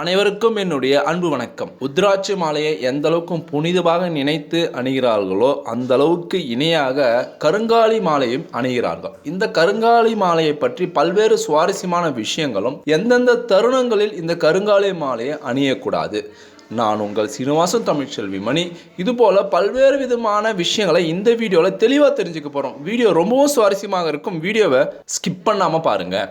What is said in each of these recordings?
அனைவருக்கும் என்னுடைய அன்பு வணக்கம். உத்ராட்சி மாலையை எந்த அளவுக்கும் புனிதமாக நினைத்து அணிகிறார்களோ அந்த அளவுக்கு இணையாக கருங்காலி மாலையும் அணிகிறார்கள். இந்த கருங்காலி மாலையை பற்றி பல்வேறு சுவாரஸ்யமான விஷயங்களும் எந்தெந்த தருணங்களில் இந்த கருங்காலி மாலையை அணியக்கூடாது. நான் உங்கள் சீனிவாசன் தமிழ்ச்செல்வி மணி இதுபோல் பல்வேறு விதமான விஷயங்களை இந்த வீடியோவில் தெளிவாக தெரிஞ்சுக்க போகிறோம் வீடியோ ரொம்பவும் சுவாரஸ்யமாக இருக்கும். வீடியோவை ஸ்கிப் பண்ணாமல் பாருங்கள்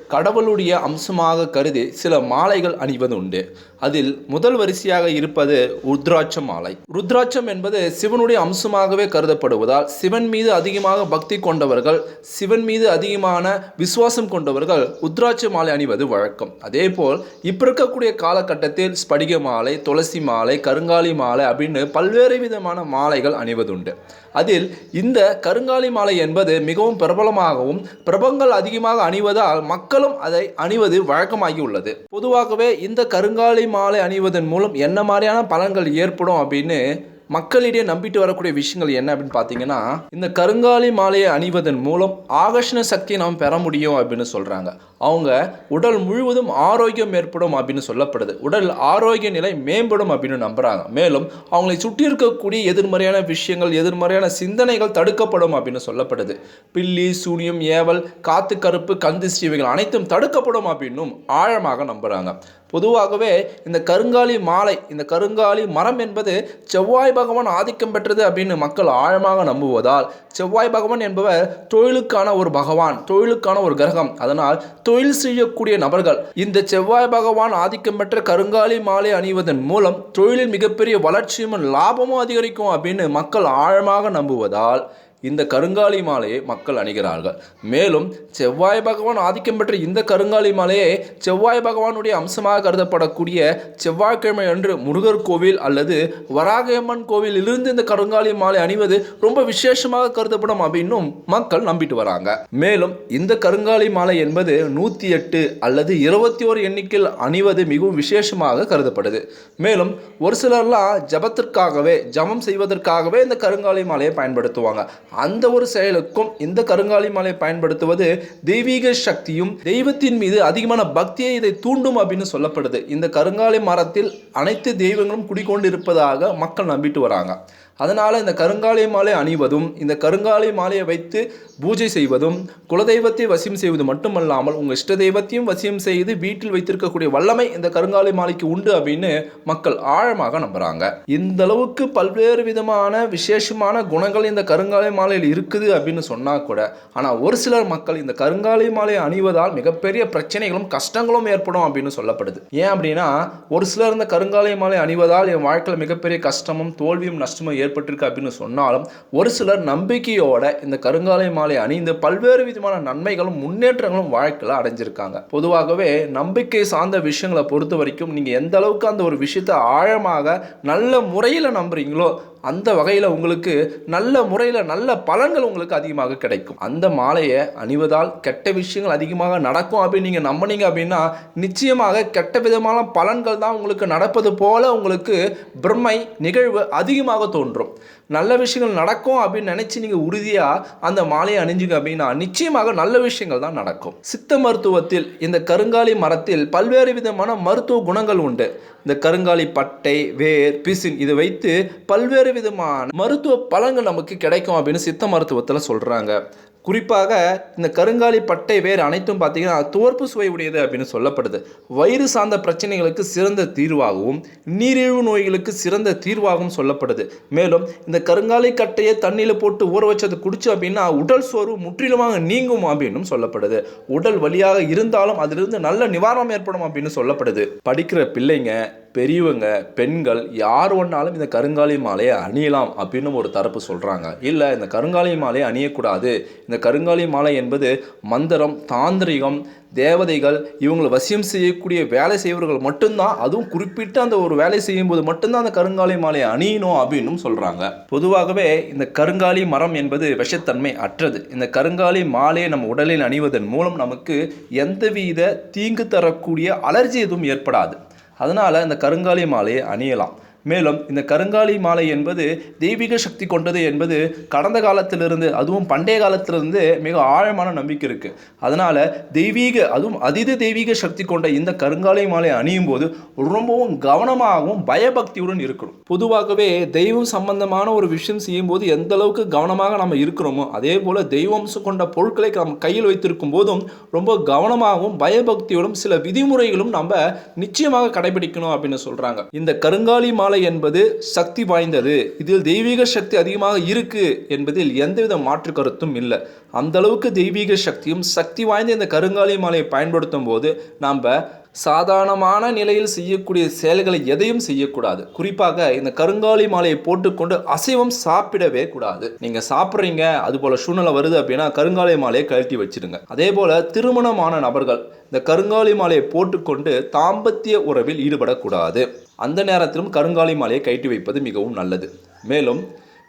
கடவுளுடைய அம்சமாக கருதி சில மாலைகள் அணிவது உண்டு. அதில் முதல் வரிசையாக இருப்பது ருத்ராட்ச மாலை. ருத்ராட்சம் என்பது சிவனுடைய அம்சமாகவே கருதப்படுவதால் சிவன் மீது அதிகமாக பக்தி கொண்டவர்கள் சிவன் மீது அதிகமான விசுவாசம் கொண்டவர்கள் ருத்ராட்ச மாலை அணிவது வழக்கம். அதேபோல் இப்போ இருக்கக்கூடிய காலகட்டத்தில் ஸ்படிக மாலை துளசி மாலை கருங்காலி மாலை அப்படின்னு பல்வேறு விதமான மாலைகள் அணிவதுண்டு. அதில் இந்த கருங்காலி மாலை என்பது மிகவும் பிரபலமாகவும் பிரபங்கள் அதிகமாக அணிவதால் மக்கள் பெண்களும் அதை அணிவது வழக்கமாகி உள்ளது பொதுவாகவே இந்த கருங்காலி மாலை அணிவதன் மூலம் என்ன மாதிரியான பலன்கள் ஏற்படும் அப்படின்னு மக்களிடையே நம்பிட்டு வரக்கூடிய விஷயங்கள் என்ன அப்படின்னு பார்த்தீங்கன்னா இந்த கருங்காலி மாலையை அணிவதன் மூலம் ஆகர்ஷண சக்தியை நாம் பெற முடியும் அப்படின்னு சொல்கிறாங்க அவங்க உடல் முழுவதும் ஆரோக்கியம் ஏற்படும் அப்படின்னு சொல்லப்படுது. உடல் ஆரோக்கிய நிலை மேம்படும் அப்படின்னு நம்புகிறாங்க மேலும் அவங்களை சுற்றி இருக்கக்கூடிய எதிர்மறையான விஷயங்கள் எதிர்மறையான சிந்தனைகள் தடுக்கப்படும் அப்படின்னு சொல்லப்படுது. பில்லி சூனியம் ஏவல் காத்து கருப்பு கந்திஷ்டி இவைகள் அனைத்தும் தடுக்கப்படும் அப்படின்னும் ஆழமாக நம்புகிறாங்க பொதுவாகவே இந்த கருங்காலி மாலை இந்த கருங்காலி மரம் என்பது செவ்வாய் பகவான் ஆதிக்கம் பெற்றது அப்படின்னு மக்கள் ஆழமாக நம்புவதால் செவ்வாய் பகவான் என்பவர் தொழிலுக்கான ஒரு பகவான் தொழிலுக்கான ஒரு கிரகம். அதனால் தொழில் செய்யக்கூடிய நபர்கள் இந்த செவ்வாய் பகவான் ஆதிக்கம் பெற்ற கருங்காலி மாலை அணிவதன் மூலம் தொழிலில் மிகப்பெரிய வளர்ச்சியும் லாபமும் அதிகரிக்கும் அப்படின்னு மக்கள் ஆழமாக நம்புவதால் இந்த கருங்காலி மாலையை மக்கள் அணிகிறார்கள். மேலும் செவ்வாய் பகவான் ஆதிக்கம் பெற்ற இந்த கருங்காலி மாலையை செவ்வாய் பகவானுடைய அம்சமாக கருதப்படக்கூடிய செவ்வாய்க்கிழமை அன்று முருகர் கோவில் அல்லது வராகியம்மன் கோவிலிருந்து இந்த கருங்காலி மாலை அணிவது ரொம்ப விசேஷமாக கருதப்படும் அப்படின்னும் மக்கள் நம்பிட்டு வராங்க. மேலும் இந்த கருங்காலி மாலை என்பது நூற்றி எட்டு அல்லது இருபத்தி ஒரு எண்ணிக்கையில் அணிவது மிகவும் விசேஷமாக கருதப்படுது. மேலும் ஒரு சிலர்லாம் ஜபத்திற்காகவே ஜபம் செய்வதற்காகவே இந்த கருங்காலி மாலையை பயன்படுத்துவாங்க. அந்த ஒரு செயலுக்கும் இந்த கருங்காலி மாலை பயன்படுத்துவது தெய்வீக சக்தியும் தெய்வத்தின் மீது அதிகமான பக்தியை இதை தூண்டும் அப்படின்னு சொல்லப்படுது. இந்த கருங்காலி மரத்தில் அனைத்து தெய்வங்களும் குடிக்கொண்டு இருப்பதாக மக்கள் நம்பிட்டு வராங்க. அதனால் இந்த கருங்காலை மாலை அணிவதும் இந்த கருங்காலை மாலையை வைத்து பூஜை செய்வதும் குலதெய்வத்தை வசியம் செய்வது மட்டுமல்லாமல் உங்கள் இஷ்ட தெய்வத்தையும் வசியம் செய்து வீட்டில் வைத்திருக்கக்கூடிய வல்லமை இந்த கருங்காலை மாலைக்கு உண்டு அப்படின்னு மக்கள் ஆழமாக நம்புகிறாங்க இந்த அளவுக்கு பல்வேறு விதமான விசேஷமான குணங்கள் இந்த கருங்காலை மாலையில் இருக்குது அப்படின்னு சொன்னால் கூட ஆனால் ஒரு சிலர் மக்கள் இந்த கருங்காலை மாலையை அணிவதால் மிகப்பெரிய பிரச்சனைகளும் கஷ்டங்களும் ஏற்படும் அப்படின்னு சொல்லப்படுது. ஏன் அப்படின்னா ஒரு சிலர் இந்த கருங்காலை மாலை அணிவதால் என் வாழ்க்கையில் மிகப்பெரிய கஷ்டமும் தோல்வியும் நஷ்டமும் ஏற்பட்டிருக்கு அப்படின்னு சொன்னாலும் ஒரு சிலர் நம்பிக்கையோட இந்த கருங்காலை மாலை அணிந்து பல்வேறு விதமான நன்மைகளும் முன்னேற்றங்களும் வாழ்க்கையில் அடைஞ்சிருக்காங்க. பொதுவாகவே நம்பிக்கை சார்ந்த விஷயங்களை பொறுத்த வரைக்கும் நீங்கள் எந்த அளவுக்கு அந்த ஒரு விஷயத்தை ஆழமாக நல்ல முறையில் நம்புறீங்களோ அந்த வகையில் உங்களுக்கு நல்ல முறையில் நல்ல பலன்கள் உங்களுக்கு அதிகமாக கிடைக்கும். அந்த மாலையை அணிவதால் கெட்ட விஷயங்கள் அதிகமாக நடக்கும் அப்படின்னு நீங்கள் நம்பினீங்க அப்படின்னா நிச்சயமாக கெட்ட விதமான பலன்கள் தான் உங்களுக்கு நடப்பது போல உங்களுக்கு பிரம்மை நிகழ்வு அதிகமாக தோன்றும். நல்ல விஷயங்கள் நடக்கும் அப்படின்னு நினச்சி நீங்கள் உறுதியாக அந்த மாலையை அணிஞ்சுங்க அப்படின்னா நிச்சயமாக நல்ல விஷயங்கள் தான் நடக்கும். சித்த மருத்துவத்தில் இந்த கருங்காலி மரத்தில் பல்வேறு விதமான மருத்துவ குணங்கள் உண்டு. இந்த கருங்காலி பட்டை வேர் பிசின் இதை வைத்து பல்வேறு விதமான மருத்துவ பலன்கள் நமக்கு கிடைக்கும் அப்படின்னு சித்த மருத்துவத்தில் சொல்கிறாங்க குறிப்பாக இந்த கருங்காலி பட்டை வேர் அனைத்தும் பார்த்தீங்கன்னா துவர்ப்பு சுவை உடையது அப்படின்னு சொல்லப்படுது. வயிறு சார்ந்த பிரச்சனைகளுக்கு சிறந்த தீர்வாகவும் நீரிழிவு நோய்களுக்கு சிறந்த தீர்வாகவும் சொல்லப்படுது. மேலும் இந்த கருங்காலி கட்டையை தண்ணியில் போட்டு ஊற வச்சது குடிச்சு அப்படின்னா உடல் சோர்வு முற்றிலுமாக நீங்கும் அப்படின்னும் சொல்லப்படுது. உடல் வலியாக இருந்தாலும் அதிலிருந்து நல்ல நிவாரணம் ஏற்படும் அப்படின்னு சொல்லப்படுது. படிக்கிற பிள்ளைங்க பெரியவங்க பெண்கள் யார் ஒன்றாலும் இந்த கருங்காலி மாலையை அணியலாம் அப்படின்னு ஒரு தரப்பு சொல்கிறாங்க இல்லை இந்த கருங்காலி மாலையை அணியக்கூடாது. இந்த கருங்காலி மாலை என்பது மந்திரம் தாந்திரிகம் தேவதைகள் இவங்களை வசியம் செய்யக்கூடிய வேலை செய்பவர்கள் மட்டும்தான். அதுவும் குறிப்பிட்ட அந்த ஒரு வேலை செய்யும்போது மட்டும்தான் அந்த கருங்காலி மாலையை அணியணும் அப்படின்னும் சொல்கிறாங்க பொதுவாகவே இந்த கருங்காலி மரம் என்பது விஷத்தன்மை அற்றது. இந்த கருங்காலி மாலையை நம்ம உடலில் அணிவதன் மூலம் நமக்கு எந்தவித தீங்கு தரக்கூடிய அலர்ஜி எதுவும் ஏற்படாது. அதனால் இந்த கருங்காலி மாலையை அணியலாம். மேலும் இந்த கருங்காலி மாலை என்பது தெய்வீக சக்தி கொண்டது என்பது கடந்த காலத்திலிருந்து அதுவும் பண்டைய காலத்திலிருந்து மிக ஆழமான நம்பிக்கை இருக்குது அதனால் தெய்வீக அதுவும் அதீத தெய்வீக சக்தி கொண்ட இந்த கருங்காலி மாலை அணியும் போது ரொம்பவும் கவனமாகவும் பயபக்தியுடன் இருக்கணும். பொதுவாகவே தெய்வம் சம்பந்தமான ஒரு விஷயம் செய்யும்போது எந்த அளவுக்கு கவனமாக நம்ம இருக்கிறோமோ அதே போல் தெய்வம்சம் கொண்ட பொருட்களை நம்ம கையில் வைத்திருக்கும் போதும் ரொம்ப கவனமாகவும் பயபக்தியோடும் சில விதிமுறைகளும் நம்ம நிச்சயமாக கடைபிடிக்கணும் அப்படின்னு சொல்கிறாங்க இந்த கருங்காலி மாலை என்பது சக்தி வாய்ந்தது. இதில் தெய்வீக சக்தி அதிகமாக இருக்கு என்பதில் எந்தவித மாற்று கருத்தும் இல்லை. அந்த அளவுக்கு தெய்வீக சக்தியும் சக்தி வாய்ந்த இந்த கருங்காலி மாலையை பயன்படுத்தும் போது நாம் சாதாரணமான நிலையில் செய்யக்கூடிய செயல்களை எதையும் செய்யக்கூடாது. குறிப்பாக இந்த கருங்காலி மாலையை போட்டுக்கொண்டு அசைவம் சாப்பிடவே கூடாது. நீங்க சாப்பிட்றீங்க அது போல சூழ்நிலை வருது அப்படின்னா கருங்காலி மாலையை கழட்டி வச்சிருங்க. அதே போல திருமணமான நபர்கள் இந்த கருங்காலி மாலையை போட்டுக்கொண்டு தாம்பத்திய உறவில் ஈடுபடக்கூடாது. அந்த நேரத்திலும் கருங்காலி மாலையை கைட்டி வைப்பது மிகவும் நல்லது. மேலும்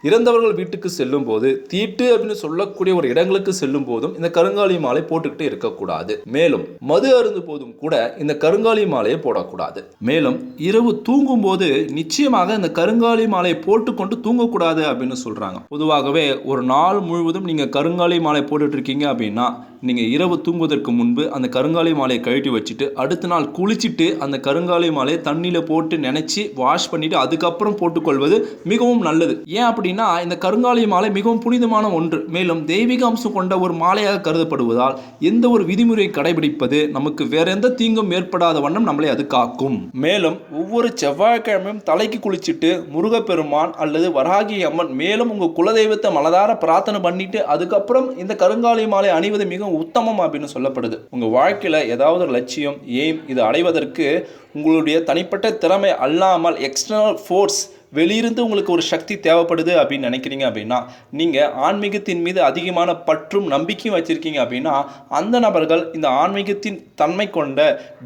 இறந்தவர்கள் வீட்டுக்கு செல்லும் போது தீட்டு அப்படின்னு சொல்லக்கூடிய ஒரு இடங்களுக்கு செல்லும் போதும் இந்த கருங்காலி மாலை போட்டுக்கிட்டு இருக்கக்கூடாது. மேலும் மது அருந்து போதும் கூட இந்த கருங்காலி மாலையை போடக்கூடாது. மேலும் இரவு தூங்கும் போது நிச்சயமாக இந்த கருங்காலி மாலையை போட்டுக்கொண்டு தூங்கக்கூடாது அப்படின்னு சொல்றாங்க. பொதுவாகவே ஒரு நாள் முழுவதும் நீங்க கருங்காலி மாலை போட்டுட்டு இருக்கீங்க அப்படின்னா நீங்கள் இரவு தூங்குவதற்கு முன்பு அந்த கருங்காலி மாலையை கழட்டி வச்சுட்டு அடுத்த நாள் குளிச்சுட்டு அந்த கருங்காலி மாலையை தண்ணியில் போட்டு நினச்சி வாஷ் பண்ணிவிட்டு அதுக்கப்புறம் போட்டுக்கொள்வது மிகவும் நல்லது. ஏன் அப்படின்னா இந்த கருங்காலி மாலை மிகவும் புனிதமான ஒன்று. மேலும் தெய்வீக அம்சம் கொண்ட ஒரு மாலையாக கருதப்படுவதால் எந்த ஒரு விதிமுறையை கடைபிடிப்பது நமக்கு வேற எந்த தீங்கும் ஏற்படாத வண்ணம் நம்மளை அது காக்கும். மேலும் ஒவ்வொரு செவ்வாய்க்கிழமையும் தலைக்கு குளிச்சுட்டு முருகப்பெருமான் அல்லது வராகி அம்மன் மேலும் உங்கள் குலதெய்வத்தை மலதார பிரார்த்தனை பண்ணிட்டு அதுக்கப்புறம் இந்த கருங்காலி மாலை அணிவது மிகவும் உத்தமம் அப்படின்னு சொல்லப்படுது. உங்கள் வாழ்க்கையில் ஏதாவது ஒரு லட்சியம் எய்ம் இது அடைவதற்கு உங்களுடைய தனிப்பட்ட திறமை அல்லாமல் எக்ஸ்டர்னல் ஃபோர்ஸ் வெளியிருந்து உங்களுக்கு ஒரு சக்தி தேவைப்படுது அப்படின்னு நினைக்கிறீங்க அப்படின்னா நீங்கள் ஆன்மீகத்தின் மீது அதிகமான பற்றும் நம்பிக்கையும் வச்சுருக்கீங்க அப்படின்னா அந்த நபர்கள் இந்த ஆன்மீகத்தின் தன்மை கொண்ட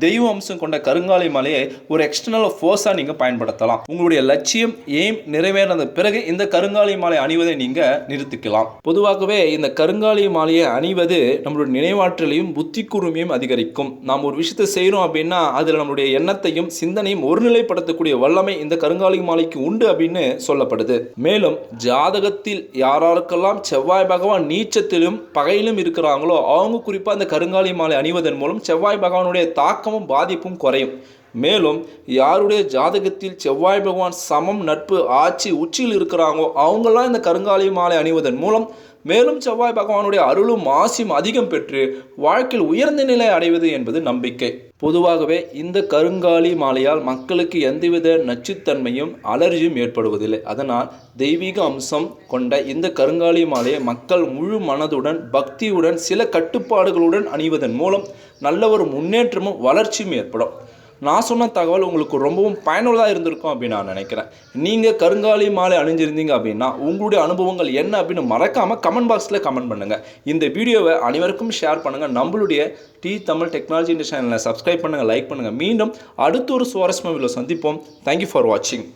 தெய்வ அம்சம் கொண்ட கருங்காலை மலையை ஒரு எக்ஸ்டர்னல் ஃபோர்ஸாக நீங்கள் பயன்படுத்தலாம். உங்களுடைய லட்சியம் எய்ம் நிறைவேறின பிறகு இந்த கருங்காலி மாலை அணிவதை நீங்கள் நிறுத்திக்கலாம். பொதுவாகவே இந்த கருங்காலி மாலையை அணிவது நம்மளுடைய நினைவாற்றலையும் புத்தி கூர்மையும் அதிகரிக்கும். நாம் ஒரு விஷயத்தை செய்கிறோம் அப்படின்னா அதில் நம்மளுடைய எண்ணத்தையும் சிந்தனையும் ஒருநிலைப்படுத்தக்கூடிய வல்லமை இந்த கருங்காலி மாலைக்கு உண்டு. அப்படின்னு சொல்லப்படுது. மேலும் ஜாதகத்தில் யாராருக்கெல்லாம் செவ்வாய் பகவான் நீச்சத்திலும் பகையிலும் இருக்கிறாங்களோ அவங்க குறிப்பாக அந்த கருங்காலி மாலை அணிவதன் மூலம் செவ்வாய் பகவானுடைய தாக்கமும் பாதிப்பும் குறையும். மேலும் யாருடைய ஜாதகத்தில் செவ்வாய் பகவான் சமம் நட்பு ஆட்சி உச்சியில் இருக்கிறாங்களோ அவங்கெல்லாம் இந்த கருங்காலி மாலை அணிவதன் மூலம் மேலும் செவ்வாய் பகவானுடைய அருளும் ஆசியும் அதிகம் பெற்று வாழ்க்கையில் உயர்ந்த நிலை அடைவது என்பது நம்பிக்கை. பொதுவாகவே இந்த கருங்காலி மாலையால் மக்களுக்கு எந்தவித நச்சுத்தன்மையும் அலர்ஜியும் ஏற்படுவதில்லை. அதனால் தெய்வீக அம்சம் கொண்ட இந்த கருங்காலி மாலையை மக்கள் முழு மனதுடன் பக்தியுடன் சில கட்டுப்பாடுகளுடன் அணிவதன் மூலம் நல்ல ஒரு முன்னேற்றமும் வளர்ச்சியும் ஏற்படும். நான் சொன்ன தகவல் உங்களுக்கு ரொம்பவும் பயனுள்ளதாக இருந்திருக்கும் அப்படின்னு நான் நினைக்கிறேன். நீங்கள் கருங்காலி மாலை அணிஞ்சிருந்தீங்க அப்படின்னா உங்களுடைய அனுபவங்கள் என்ன அப்படின்னு மறக்காமல் கமெண்ட் பாக்ஸில் கமெண்ட் பண்ணுங்கள் இந்த வீடியோவை அனைவருக்கும் ஷேர் பண்ணுங்கள் நம்மளுடைய டி தமிழ் டெக்னாலஜி இந்த சேனலை சப்ஸ்கிரைப் பண்ணுங்கள் லைக் பண்ணுங்கள் மீண்டும் அடுத்த ஒரு சுவாரஸ்யமாக சந்திப்போம். தேங்க்யூ ஃபார் வாட்சிங்